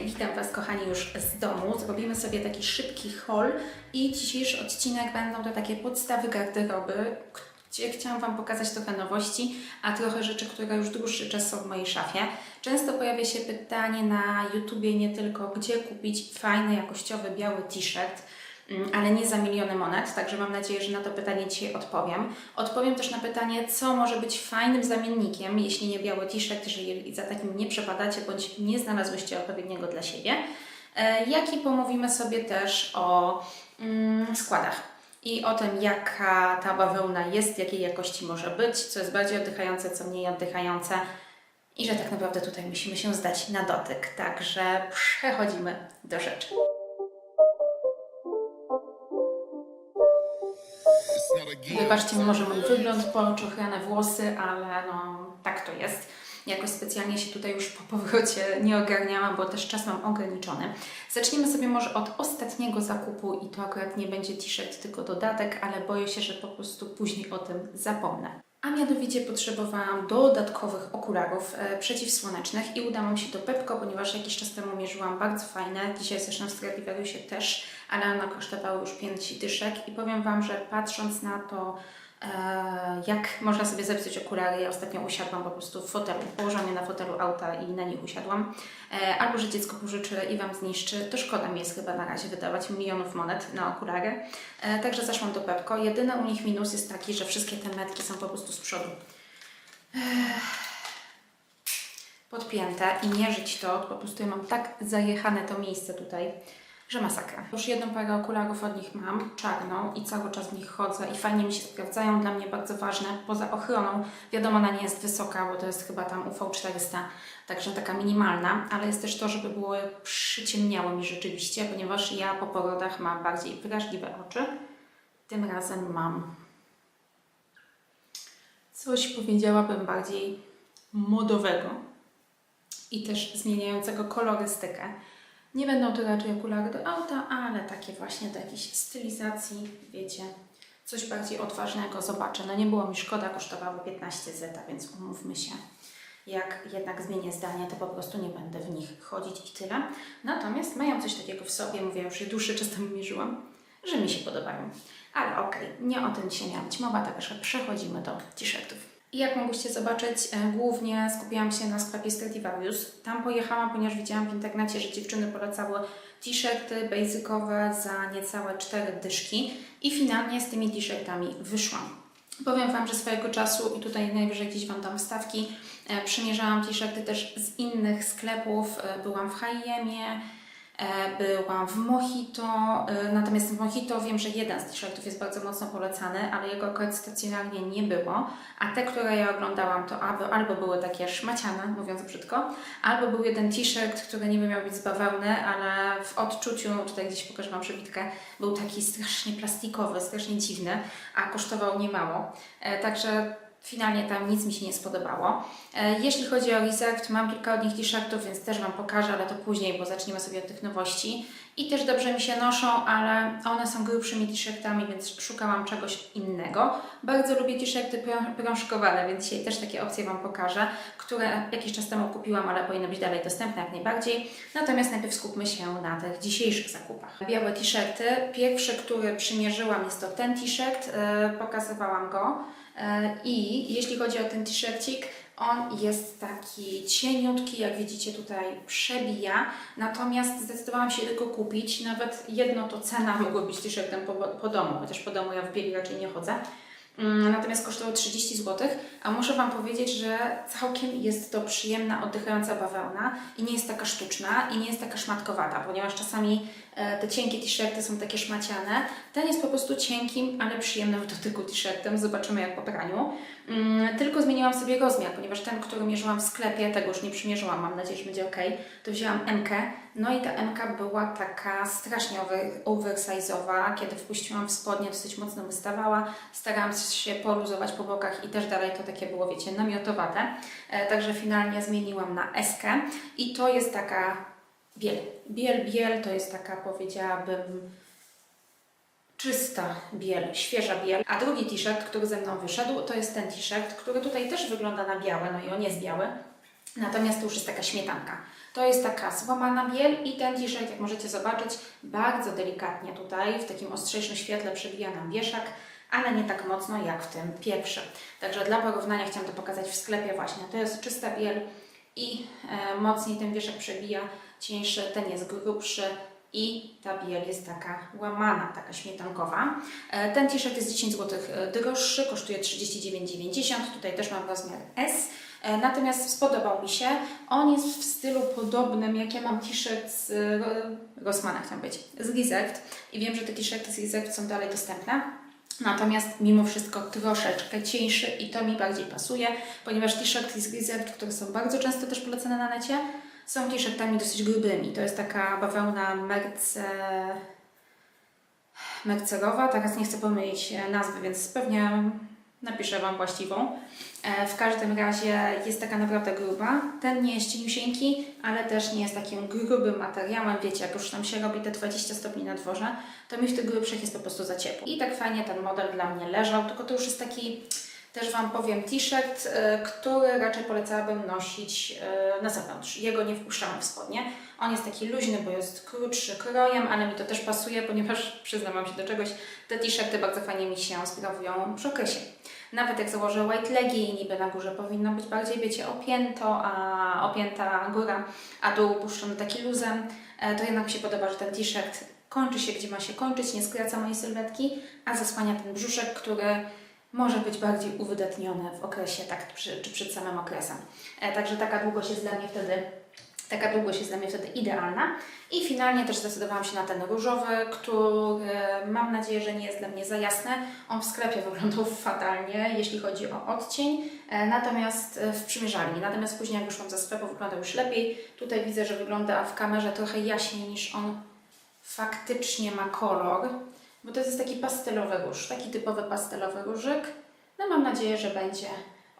Witam Was kochani już z domu. Zrobimy sobie taki szybki haul i dzisiejszy odcinek będą to takie podstawy garderoby, gdzie chciałam Wam pokazać trochę nowości, a trochę rzeczy, które już dłuższy czas są w mojej szafie. Często pojawia się pytanie na YouTubie nie tylko, gdzie kupić fajny, jakościowy, biały t-shirt, ale nie za miliony monet, także mam nadzieję, że na to pytanie dzisiaj odpowiem. Odpowiem też na pytanie, co może być fajnym zamiennikiem, jeśli nie biały t-shirt, jeżeli za takim nie przepadacie bądź nie znalazłyście odpowiedniego dla siebie. E, Jak i pomówimy sobie też o mm, składach i o tym, jaka ta bawełna jest, jakiej jakości może być, co jest bardziej oddychające, co mniej oddychające i że tak naprawdę tutaj musimy się zdać na dotyk. Także przechodzimy do rzeczy. Wybaczcie mi może mój wygląd, poczochrane włosy, ale no tak to jest. Jakoś specjalnie się tutaj już po powrocie nie ogarniałam, bo też czas mam ograniczony. Zaczniemy sobie może od ostatniego zakupu i to akurat nie będzie t-shirt, tylko dodatek, ale boję się, że po prostu później o tym zapomnę. A mianowicie potrzebowałam dodatkowych okularów e, przeciwsłonecznych i udałam się do Pepko, ponieważ jakiś czas temu mierzyłam bardzo fajne. Dzisiaj zresztą w Stradivariusie też, ale one kosztowały już 5 dyszek i powiem Wam, że patrząc na to, jak można sobie zepsuć okulary, ja ostatnio usiadłam po prostu w fotelu, położyłam je na fotelu auta i na nich usiadłam, e, albo że dziecko pożyczy i Wam zniszczy, to szkoda mi jest chyba na razie wydawać milionów monet na okulary. E, Także zaszłam do Pepko. Jedyny u nich minus jest taki, że wszystkie te metki są po prostu z przodu podpięte i mierzyć to po prostu ja mam tak zajechane to miejsce tutaj, że masakra. Już jedną parę okularów od nich mam, czarną i cały czas w nich chodzę i fajnie mi się sprawdzają, dla mnie bardzo ważne, poza ochroną. Wiadomo, ona nie jest wysoka, bo to jest chyba tam UV 400, także taka minimalna, ale jest też to, żeby były przyciemniały mi rzeczywiście, ponieważ ja po porodach mam bardziej wrażliwe oczy. Tym razem mam coś powiedziałabym bardziej modowego i też zmieniającego kolorystykę. Nie będą to raczej okulary do auta, ale takie właśnie do jakiejś stylizacji, wiecie, coś bardziej odważnego zobaczę. No nie było mi szkoda, kosztowały 15 zeta, więc umówmy się. Jak jednak zmienię zdanie, to po prostu nie będę w nich chodzić i tyle. Natomiast mają coś takiego w sobie, mówię, już je dłuższy czas temu mierzyłam, że mi się podobają. Ale okej, nie o tym dzisiaj miała być mowa, także przechodzimy do t-shirtów. I jak mogliście zobaczyć, e, głównie skupiłam się na sklepie Stradivarius. Tam pojechałam, ponieważ widziałam w internecie, że dziewczyny polecały t-shirty basicowe za niecałe 4 dyszki i finalnie z tymi t-shirtami wyszłam. Powiem Wam, że swojego czasu, i tutaj najwyżej gdzieś Wam dam wstawki, e, przymierzałam t-shirty też z innych sklepów. E, byłam w H&M, Byłam w Mojito, e, natomiast w Mojito wiem, że jeden z t-shirtów jest bardzo mocno polecany, ale jego akurat stacjonarnie nie było, a te, które ja oglądałam, to albo, albo były takie szmaciane, mówiąc brzydko, albo był jeden t-shirt, który niby miał być z bawełny, ale w odczuciu, tutaj gdzieś pokażę Wam przebitkę, był taki strasznie plastikowy, strasznie dziwny, a kosztował niemało. E, Także Finalnie tam nic mi się nie spodobało. E, Jeśli chodzi o Reserved, mam kilka od nich t-shirtów, więc też Wam pokażę, ale to później, bo zaczniemy sobie od tych nowości. I też dobrze mi się noszą, ale one są grubszymi t-shirtami, więc szukałam czegoś innego. Bardzo lubię t-shirty prą- prążkowane, więc dzisiaj też takie opcje Wam pokażę, które jakiś czas temu kupiłam, ale powinny być dalej dostępne jak najbardziej. Natomiast najpierw skupmy się na tych dzisiejszych zakupach. Białe t-shirty. Pierwszy, który przymierzyłam jest to ten t-shirt, e, pokazywałam go. E, I jeśli chodzi o ten t-shircik, on jest taki cieniutki, jak widzicie tutaj przebija, natomiast zdecydowałam się tylko kupić, nawet jedno to cena mogło być t-shirtem po, po domu, chociaż po domu ja w bieli raczej nie chodzę. Mm, Natomiast kosztowało 30 zł, a muszę Wam powiedzieć, że całkiem jest to przyjemna, oddychająca bawełna i nie jest taka sztuczna i nie jest taka szmatkowata, ponieważ czasami te cienkie t-shirty są takie szmaciane. Ten jest po prostu cienkim, ale przyjemnym w dotyku t-shirtem. Zobaczymy jak po praniu. Mm, Tylko zmieniłam sobie rozmiar, ponieważ ten, który mierzyłam w sklepie, tego już nie przymierzyłam, mam nadzieję, że będzie ok, to wzięłam MK. No i ta MK była taka strasznie over, oversize'owa. Kiedy wpuściłam w spodnie, dosyć mocno wystawała. Starałam się poluzować po bokach i też dalej to takie było, wiecie, namiotowate. E, Także finalnie zmieniłam na SK i to jest taka biel. Biel, biel to jest taka, powiedziałabym, czysta biel, świeża biel. A drugi t-shirt, który ze mną wyszedł, to jest ten t-shirt, który tutaj też wygląda na białe, no i on jest biały. Natomiast to już jest taka śmietanka. To jest taka złamana biel i ten t-shirt, jak możecie zobaczyć, bardzo delikatnie tutaj w takim ostrzejszym świetle przebija nam wieszak, ale nie tak mocno jak w tym pierwszym. Także dla porównania chciałam to pokazać w sklepie właśnie. To jest czysta biel i e, mocniej ten wieszak przebija, cieńszy, ten jest grubszy i ta biel jest taka łamana, taka śmietankowa. E, ten t-shirt jest 10 zł droższy, kosztuje 39,90. Tutaj też mam rozmiar S. E, Natomiast spodobał mi się. On jest w stylu podobnym, jak ja mam t-shirt z e, Rossmana, chciałam być, z Reserved. I wiem, że te t-shirty z Reserved są dalej dostępne. Natomiast mimo wszystko troszeczkę cieńszy i to mi bardziej pasuje, ponieważ t-shirty z Reserved, które są bardzo często też polecane na necie, są t-shirtami dosyć grubymi. To jest taka bawełna merce... mercerowa, teraz nie chcę pomylić e, nazwy, więc pewnie napiszę Wam właściwą. E, W każdym razie jest taka naprawdę gruba. Ten nie jest cieniusieńki, ale też nie jest takim grubym materiałem. Wiecie, jak już nam się robi te 20 stopni na dworze, to mi w tych grubszych jest po prostu za ciepło. I tak fajnie ten model dla mnie leżał, tylko to już jest taki, też Wam powiem, t-shirt, e, który raczej polecałabym nosić e, na zewnątrz. Jego nie wpuszczamy w spodnie. On jest taki luźny, bo jest krótszy krojem, ale mi to też pasuje, ponieważ przyznam się do czegoś, te t-shirty bardzo fajnie mi się sprawują przy okresie. Nawet jak założę white legi niby na górze powinno być bardziej, wiecie, opięto, a opięta góra, a dół puszczony taki luzem, e, to jednak mi się podoba, że ten t-shirt kończy się gdzie ma się kończyć, nie skraca mojej sylwetki, a zasłania ten brzuszek, który może być bardziej uwydatniony w okresie, tak, przy, czy przed samym okresem. E, Także taka długość jest dla mnie wtedy Taka długość jest dla mnie wtedy idealna. I finalnie też zdecydowałam się na ten różowy, który mam nadzieję, że nie jest dla mnie za jasny. On w sklepie wyglądał fatalnie, jeśli chodzi o odcień, e, natomiast e, w przymierzalni. Natomiast później jak wyszłam ze sklepu wyglądał już lepiej. Tutaj widzę, że wygląda w kamerze trochę jaśniej niż on faktycznie ma kolor, bo to jest taki pastelowy róż, taki typowy pastelowy różyk. No mam nadzieję, że będzie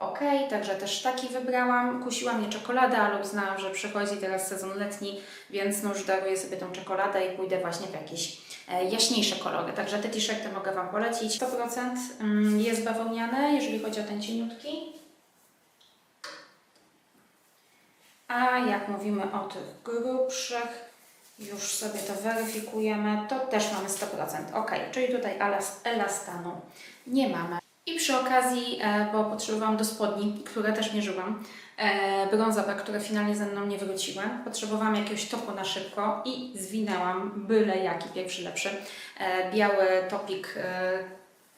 ok, także też taki wybrałam. Kusiła mnie czekolada, ale uznałam, że przychodzi teraz sezon letni, więc no już daruję sobie tą czekoladę i pójdę właśnie w jakieś e, jaśniejsze kolory. Także te t-shirty mogę Wam polecić. 100% mm, jest bawełniane, jeżeli chodzi o ten cieniutki. A jak mówimy o tych grubszych, już sobie to weryfikujemy, to też mamy 100%. Ok, czyli tutaj elas- elastanu nie mamy. I przy okazji, e, bo potrzebowałam do spodni, które też mierzyłam, e, brązowe, które finalnie ze mną nie wróciły. Potrzebowałam jakiegoś topu na szybko i zwinęłam byle jaki, pierwszy lepszy, e, biały topik,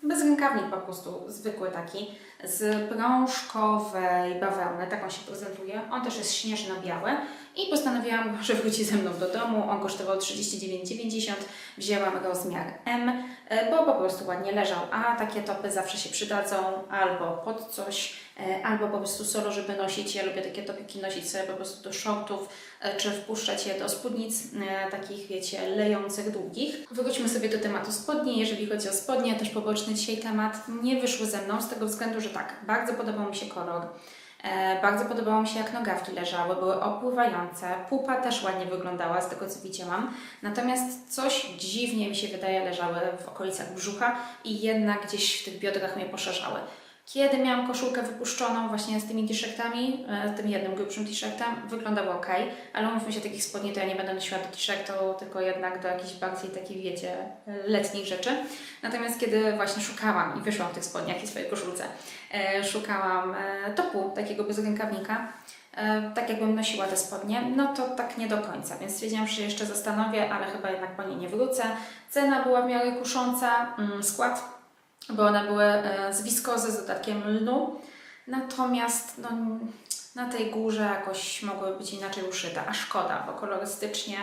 bez rękawnik po prostu, zwykły taki, z prążkowej bawełny, tak on się prezentuje. On też jest śnieżno-biały i postanowiłam, że wróci ze mną do domu. On kosztował 39,90. Wzięłam rozmiar M, e, bo po prostu ładnie leżał, a takie topy zawsze się przydadzą albo pod coś, e, albo po prostu solo, żeby nosić. Ja lubię takie topiki nosić sobie po prostu do shortów, e, czy wpuszczać je do spódnic, takich wiecie, lejących, długich. Wróćmy sobie do tematu spodni. Jeżeli chodzi o spodnie, też poboczny dzisiaj temat, nie wyszły ze mną z tego względu, że tak, bardzo podobał mi się kolor. E, bardzo podobało mi się, jak nogawki leżały, były opływające. Pupa też ładnie wyglądała z tego, co widziałam. Natomiast coś dziwnie mi się wydaje leżały w okolicach brzucha i jednak gdzieś w tych biodrach mnie poszerzały. Kiedy miałam koszulkę wypuszczoną właśnie z tymi t-shirtami, e, tym jednym grubszym t-shirtem, wyglądało ok, ale umówmy się, takich spodni to ja nie będę nosiła do t-shirtu, tylko jednak do jakichś bardziej takich, wiecie, letnich rzeczy. Natomiast kiedy właśnie szukałam i wyszłam w tych spodniach i swojej koszulce, e, szukałam e, topu takiego bez rękawnika, tak jakbym nosiła te spodnie, no to tak nie do końca, więc stwierdziłam, że się jeszcze zastanowię, ale chyba jednak po niej nie wrócę. Cena była w miarę kusząca, mm, skład bo one były e, z wiskozy z dodatkiem lnu. Natomiast no, na tej górze jakoś mogły być inaczej uszyte, a szkoda, bo kolorystycznie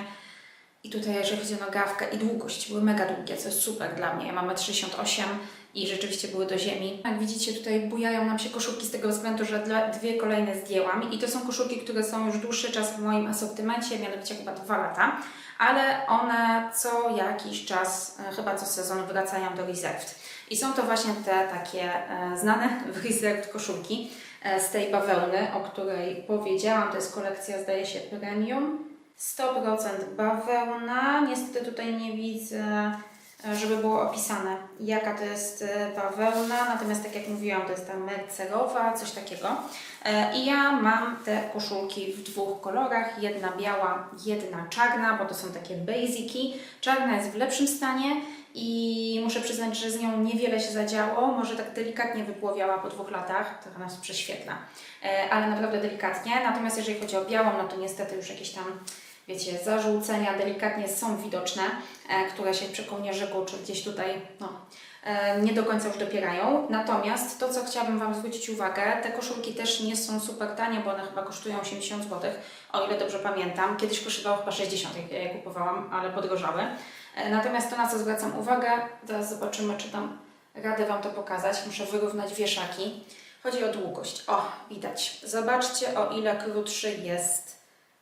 i tutaj jeżeli chodzi o nogawkę i długość, były mega długie, co jest super dla mnie. Ja mam 38 i rzeczywiście były do ziemi. Jak widzicie, tutaj bujają nam się koszulki z tego względu, że dwie kolejne zdjęłam i to są koszulki, które są już dłuższy czas w moim asortymencie, mianowicie chyba dwa lata, ale one co jakiś czas, e, chyba co sezon wracają do Reserved. I są to właśnie te takie e, znane w koszulki e, z tej bawełny, o której powiedziałam. To jest kolekcja, zdaje się, premium. 100% bawełna. Niestety tutaj nie widzę e, żeby było opisane, jaka to jest bawełna. Natomiast tak jak mówiłam, to jest ta mercerowa, coś takiego. I ja mam te koszulki w dwóch kolorach, jedna biała, jedna czarna, bo to są takie basiki. Czarna jest w lepszym stanie i muszę przyznać, że z nią niewiele się zadziało. Może tak delikatnie wypłowiała po dwóch latach, trochę nas prześwietla, e, ale naprawdę delikatnie. Natomiast jeżeli chodzi o białą, no to niestety już jakieś tam, wiecie, zażółcenia delikatnie są widoczne, e, które się przy kołnierzyku czy gdzieś tutaj, no, e, nie do końca już dopierają. Natomiast to, co chciałabym Wam zwrócić uwagę, te koszulki też nie są super tanie, bo one chyba kosztują 80 zł, o ile dobrze pamiętam. Kiedyś kosztowało chyba 60, jak ja je kupowałam, ale podrożały. E, Natomiast to, na co zwracam uwagę, teraz zobaczymy, czy tam radę Wam to pokazać. Muszę wyrównać wieszaki. Chodzi o długość. O, widać. Zobaczcie, o ile krótszy jest,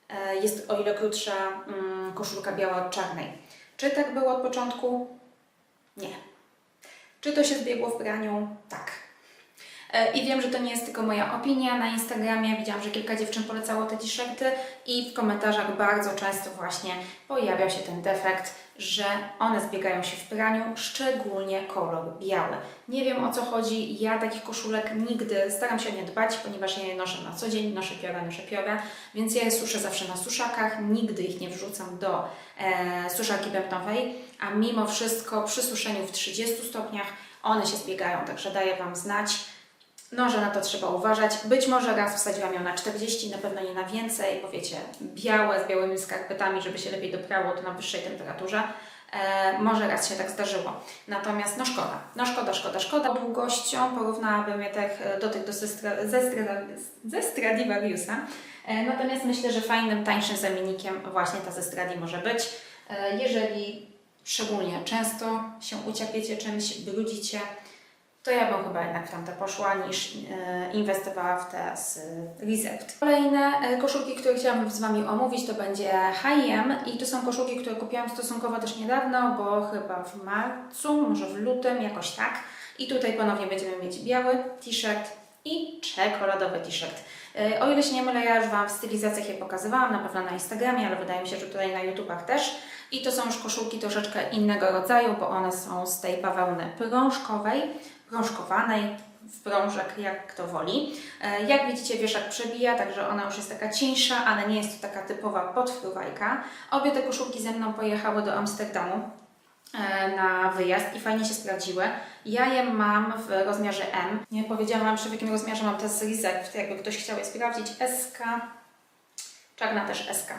e, jest o ile krótsza mm, koszulka biała od czarnej. Czy tak było od początku? Nie. Czy to się zbiegło w praniu? Tak. E, I wiem, że to nie jest tylko moja opinia. Na Instagramie widziałam, że kilka dziewczyn polecało te t-shirty i w komentarzach bardzo często właśnie pojawiał się ten defekt, że one zbiegają się w praniu, szczególnie kolor biały. Nie wiem o co chodzi, ja takich koszulek nigdy staram się nie dbać, ponieważ ja je noszę na co dzień, noszę piorę, noszę piorę, więc ja je suszę zawsze na suszakach, nigdy ich nie wrzucam do e, suszarki bębnowej, a mimo wszystko przy suszeniu w 30 stopniach one się zbiegają, także daję Wam znać. No, że na to trzeba uważać. Być może raz wsadziłam ją na 40, na pewno nie na więcej, bo wiecie, białe z białymi skarpetami, żeby się lepiej doprało, to na wyższej temperaturze. E, może raz się tak zdarzyło. Natomiast no szkoda, no szkoda, szkoda, szkoda. Długością porównałabym je tak e, do tych do Sestra, ze, Stra- ze Stradivariusa. E, natomiast myślę, że fajnym, tańszym zamiennikiem właśnie ta ze Stradi może być. E, jeżeli szczególnie często się uciapiecie czymś, brudzicie, to ja bym chyba jednak w tamte poszła niż e, inwestowała w te z Reserved. Kolejne e, koszulki, które chciałabym z Wami omówić, to będzie H&M i to są koszulki, które kupiłam stosunkowo też niedawno, bo chyba w marcu, może w lutym, jakoś tak. I tutaj ponownie będziemy mieć biały t-shirt i czekoladowy t-shirt. E, O ile się nie mylę, ja już Wam w stylizacjach je pokazywałam, na pewno na Instagramie, ale wydaje mi się, że tutaj na YouTubach też. I to są już koszulki troszeczkę innego rodzaju, bo one są z tej bawełny prążkowej, prążkowanej, w prążek, jak kto woli. E, Jak widzicie, wieszak przebija, także ona już jest taka cieńsza, ale nie jest to taka typowa podfruwajka. Obie te koszulki ze mną pojechały do Amsterdamu e, na wyjazd i fajnie się sprawdziły. Ja je mam w rozmiarze M. Nie powiedziałam Wam w jakim rozmiarze mam te z Reserve, jakby ktoś chciał je sprawdzić. SK, czarna też SK.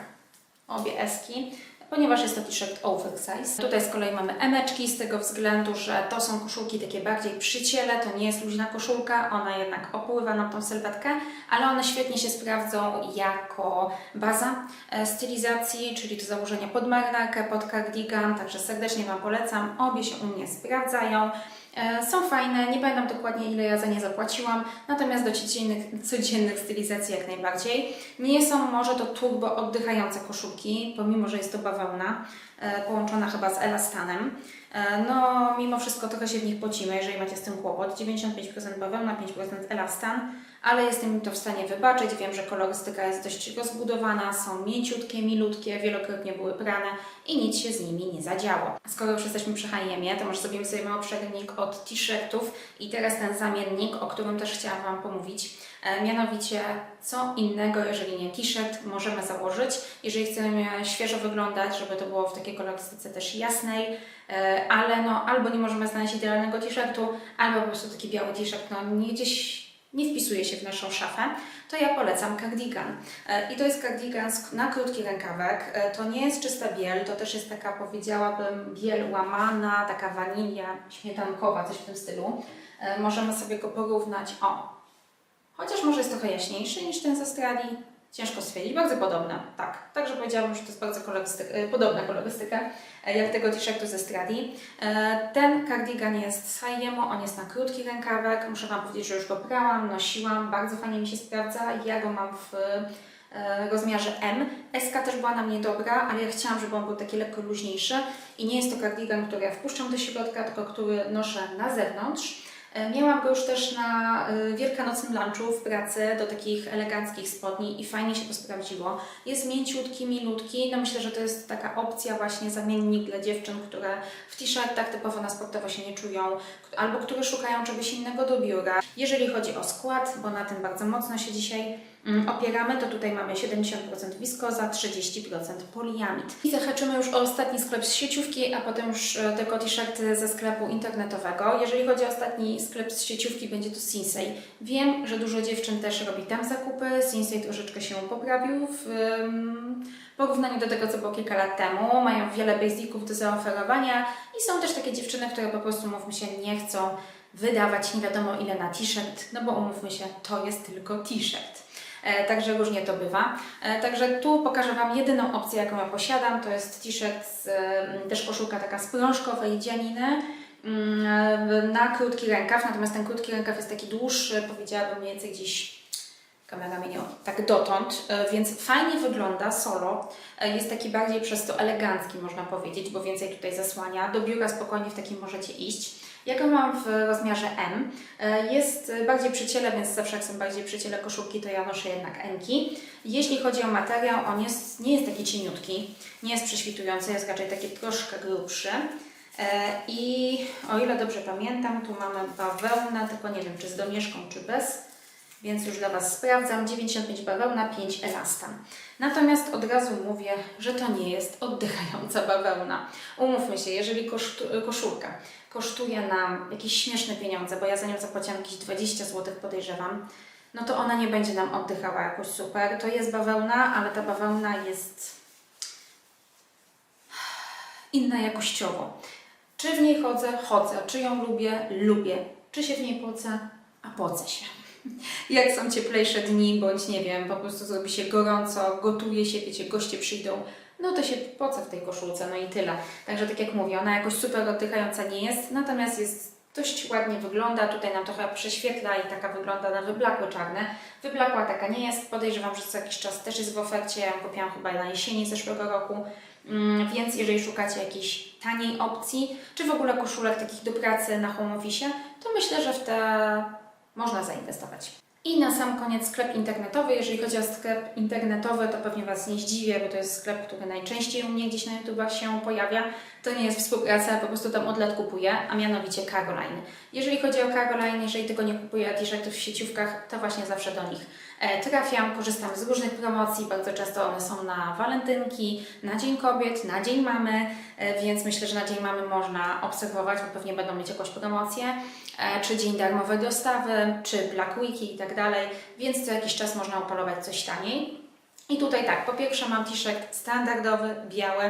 Obie Eski, ponieważ jest to t-shirt oversize. Tutaj z kolei mamy emeczki z tego względu, że to są koszulki takie bardziej przy ciele, to nie jest luźna koszulka, ona jednak opływa nam tą sylwetkę, ale one świetnie się sprawdzą jako baza e, stylizacji, czyli do założenia pod marynarkę, pod cardigan, także serdecznie Wam polecam. Obie się u mnie sprawdzają. E, Są fajne, nie pamiętam dokładnie ile ja za nie zapłaciłam, natomiast do codziennych, codziennych stylizacji jak najbardziej. Nie są może to turbo oddychające koszulki, pomimo, że jest to bawełna, połączona chyba z elastanem. E, No, mimo wszystko trochę się w nich pocimy, jeżeli macie z tym kłopot. 95% bawełna, 5% elastan, ale jestem im to w stanie wybaczyć. Wiem, że kolorystyka jest dość rozbudowana, są mięciutkie, milutkie, wielokrotnie były prane i nic się z nimi nie zadziało. Skoro już jesteśmy przy H&M, to może zrobimy sobie mały od t-shirtów i teraz ten zamiennik, o którym też chciałam Wam pomówić. E, mianowicie, co innego, jeżeli nie t-shirt, możemy założyć, jeżeli chcemy świeżo wyglądać, żeby to było w takiej kolorystyce też jasnej, e, ale no albo nie możemy znaleźć idealnego t-shirtu, albo po prostu taki biały t-shirt, no nie gdzieś nie wpisuje się w naszą szafę, to ja polecam cardigan. E, I to jest cardigan na krótki rękawek. To nie jest czysta biel, to też jest taka, powiedziałabym, biel łamana, taka wanilia śmietankowa, coś w tym stylu. Możemy sobie go porównać, o, chociaż może jest trochę jaśniejszy niż ten ze Stradi. Ciężko stwierdzić, bardzo podobne, tak. Także powiedziałabym, że to jest bardzo kolorystyka, e, podobna kolorystyka e, jak tego t-shirtu ze Stradi. E, Ten cardigan jest z H&M, on jest na krótki rękawek. Muszę Wam powiedzieć, że już go prałam, nosiłam, bardzo fajnie mi się sprawdza. Ja go mam w rozmiarze M. SK też była na mnie dobra, ale ja chciałam, żeby on był taki lekko luźniejszy i nie jest to cardigan, który ja wpuszczam do środka, tylko który noszę na zewnątrz. E, Miałam go już też na e, wielkanocnym lunchu w pracy do takich eleganckich spodni i fajnie się to sprawdziło. Jest mięciutki, milutki. No myślę, że to jest taka opcja właśnie zamiennik dla dziewczyn, które w t-shirtach typowo na sportowo się nie czują albo które szukają czegoś innego do biura. Jeżeli chodzi o skład, bo na tym bardzo mocno się dzisiaj opieramy, to tutaj mamy 70% wiskoza, 30% poliamid. I zahaczymy już o ostatni sklep z sieciówki, a potem już e, tylko t-shirty ze sklepu internetowego. Jeżeli chodzi o ostatni sklep z sieciówki, będzie to Sinsei. Wiem, że dużo dziewczyn też robi tam zakupy. Sinsei troszeczkę się poprawił w em, porównaniu do tego, co było kilka lat temu. Mają wiele basiców do zaoferowania i są też takie dziewczyny, które po prostu, mówmy się, nie chcą wydawać nie wiadomo ile na t-shirt, no bo umówmy się, to jest tylko t-shirt. E, Także różnie to bywa. E, Także tu pokażę Wam jedyną opcję, jaką ja posiadam. To jest t-shirt, em, też koszulka taka z prążkowej dzianiny mm, na krótki rękaw. Natomiast ten krótki rękaw jest taki dłuższy, powiedziałabym mniej więcej gdzieś kamera mnie nie tak dotąd, e, więc fajnie wygląda solo. Jest taki bardziej przez to elegancki, można powiedzieć, bo więcej tutaj zasłania. Do biura spokojnie w takim możecie iść. Ja mam w rozmiarze M. E, Jest bardziej przy ciele, więc zawsze jak są bardziej przy ciele koszulki, to ja noszę jednak M-ki. Jeśli chodzi o materiał, on jest, nie jest taki cieniutki, nie jest prześwitujący, jest raczej taki troszkę grubszy. E, I o ile dobrze pamiętam, tu mamy bawełnę, tylko nie wiem, czy z domieszką, czy bez. Więc już dla Was sprawdzam. 95 bawełna, 5 elastan. Natomiast od razu mówię, że to nie jest oddychająca bawełna. Umówmy się, jeżeli koszulka kosztuje nam jakieś śmieszne pieniądze, bo ja za nią zapłaciłam jakieś 20 zł podejrzewam, no to ona nie będzie nam oddychała jakoś super. To jest bawełna, ale ta bawełna jest inna jakościowo. Czy w niej chodzę? Chodzę. Czy ją lubię? Lubię. Czy się w niej pocę? A pocę się. Jak są cieplejsze dni, bądź nie wiem, po prostu zrobi się gorąco, gotuje się, wiecie, goście przyjdą, no to się poce w tej koszulce, no i tyle. Także tak jak mówię, ona jakoś super oddychająca nie jest, natomiast jest dość ładnie wygląda, tutaj nam trochę prześwietla i taka wygląda na wyblakłe czarne. Wyblakła taka nie jest, podejrzewam, że co jakiś czas też jest w ofercie, ja ją kupiłam chyba na jesieni zeszłego roku, Mm, więc jeżeli szukacie jakiejś taniej opcji, czy w ogóle koszulek takich do pracy na home office, to myślę, że w te można zainwestować. I na sam koniec sklep internetowy. Jeżeli chodzi o sklep internetowy, to pewnie Was nie zdziwię, bo to jest sklep, który najczęściej u mnie gdzieś na YouTubach się pojawia. To nie jest współpraca, po prostu tam od lat kupuję, a mianowicie Caroline. Jeżeli chodzi o Caroline, jeżeli tego nie kupuję t-shirtów w sieciówkach, to właśnie zawsze do nich trafiam, korzystam z różnych promocji, bardzo często one są na walentynki, na Dzień Kobiet, na Dzień Mamy, e, więc myślę, że na Dzień Mamy można obserwować, bo pewnie będą mieć jakąś promocję, e, czy dzień darmowej dostawy, czy Black Weeki i tak dalej, więc co jakiś czas można upolować coś taniej. I tutaj tak, po pierwsze mam t-shirt standardowy, biały,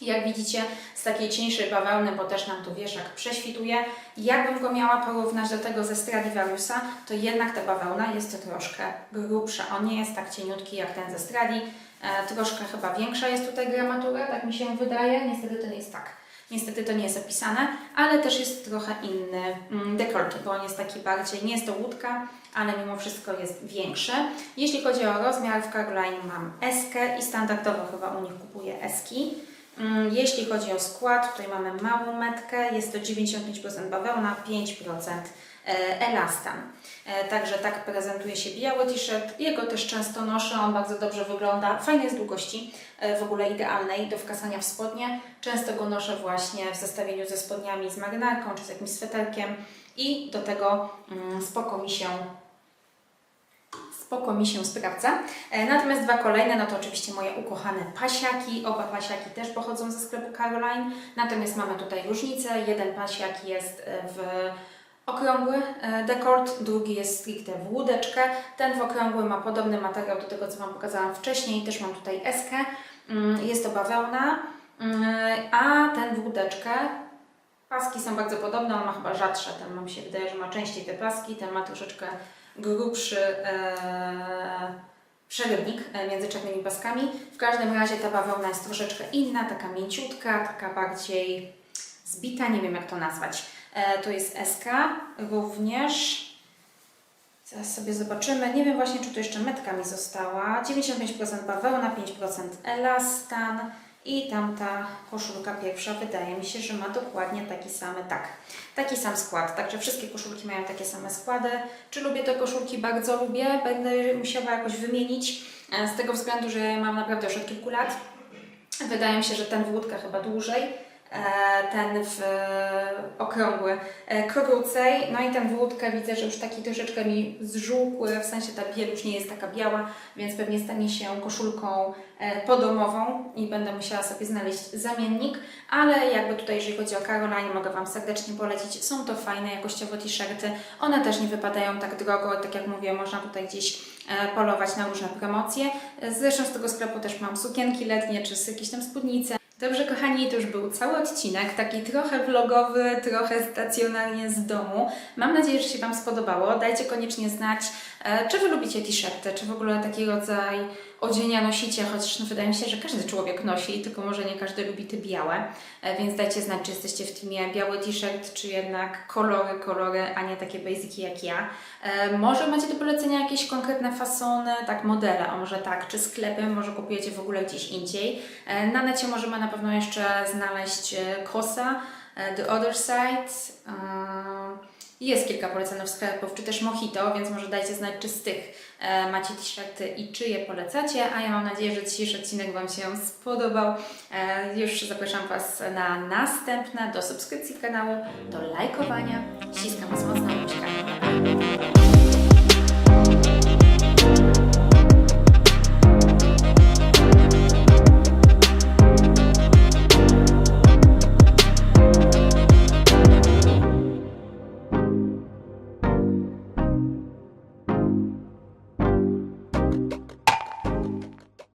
jak widzicie, z takiej cieńszej bawełny, bo też nam tu wieszak prześwituje. Jakbym go miała porównać do tego ze Stradivariusa, to jednak ta bawełna jest troszkę grubsza. On nie jest tak cieniutki jak ten ze Stradi. E, troszkę chyba większa jest tutaj gramatura, tak mi się wydaje. Niestety to nie jest tak. Niestety to nie jest opisane, ale też jest trochę inny mm, dekolt, bo on jest taki bardziej, nie jest to łódka, ale mimo wszystko jest większy. Jeśli chodzi o rozmiar, w Caroline mam S i standardowo chyba u nich kupuję S-ki. Mm, Jeśli chodzi o skład, tutaj mamy małą metkę, jest to 95% bawełna, 5% e, elastan. E, Także tak prezentuje się biały t-shirt. Jego też często noszę, on bardzo dobrze wygląda. Fajny jest długości, e, w ogóle idealnej do wkasania w spodnie. Często go noszę właśnie w zestawieniu ze spodniami z marynarką czy z jakimś sweterkiem i do tego mm, spoko mi się spoko mi się sprawdza. E, Natomiast dwa kolejne, no to oczywiście moje ukochane pasiaki. Oba pasiaki też pochodzą ze sklepu Caroline. Natomiast mamy tutaj różnicę. Jeden pasiak jest e, w okrągły e, dekort, drugi jest stricte w łódeczkę. Ten w okrągły ma podobny materiał do tego, co Wam pokazałam wcześniej. Też mam tutaj eskę. Mm, Jest to bawełna, Mm, a ten w łódeczkę Paski są bardzo podobne, on ma chyba rzadsze, ten mi się wydaje, że ma częściej te paski, ten ma troszeczkę grubszy e, przerywnik e, między czarnymi paskami. W każdym razie ta bawełna jest troszeczkę inna, taka mięciutka, taka bardziej zbita, nie wiem jak to nazwać. E, to jest SK również. Zaraz sobie zobaczymy. Nie wiem właśnie, czy tu jeszcze metka mi została. 95% bawełna, 5% elastan I tamta koszulka pierwsza wydaje mi się, że ma dokładnie taki sam, tak, taki sam skład. Także wszystkie koszulki mają takie same składy. Czy lubię te koszulki? Bardzo lubię. Będę musiała jakoś wymienić e, z tego względu, że mam naprawdę już od kilku lat. Wydaje mi się, że ten w chyba dłużej, ten w e, okrągły e, krócej. No i ten w łódkę widzę, że już taki troszeczkę mi zżółkły, w sensie ta biel już nie jest taka biała, więc pewnie stanie się koszulką e, podomową i będę musiała sobie znaleźć zamiennik, ale jakby tutaj, jeżeli chodzi o Caroline, mogę Wam serdecznie polecić. Są to fajne jakościowo t-shirty, one też nie wypadają tak drogo, tak jak mówię, można tutaj gdzieś e, polować na różne promocje. E, Zresztą z tego sklepu też mam sukienki letnie, czy jakieś tam spódnice. Dobrze, kochani, to już był cały odcinek, taki trochę vlogowy, trochę stacjonarnie z domu. Mam nadzieję, że się Wam spodobało. Dajcie koniecznie znać, czy Wy lubicie t-shirty, czy w ogóle taki rodzaj odzienia nosicie, chociaż no, wydaje mi się, że każdy człowiek nosi, tylko może nie każdy lubi te białe. E, Więc dajcie znać, czy jesteście w teamie biały t-shirt, czy jednak kolory, kolory, a nie takie basiki jak ja. E, Może macie do polecenia jakieś konkretne fasony, tak modele, a może tak, czy sklepy, może kupujecie w ogóle gdzieś indziej. E, Na necie możemy na pewno jeszcze znaleźć e, Kosa, e, The Other Side. Jest kilka polecanych sklepów, czy też Mojito, więc może dajcie znać, czy z tych e, macie t-shirty i czy je polecacie. A ja mam nadzieję, że dzisiejszy odcinek Wam się spodobał. E, Już zapraszam Was na następne, do subskrypcji kanału, do lajkowania. Ściskam Was mocno, buźka.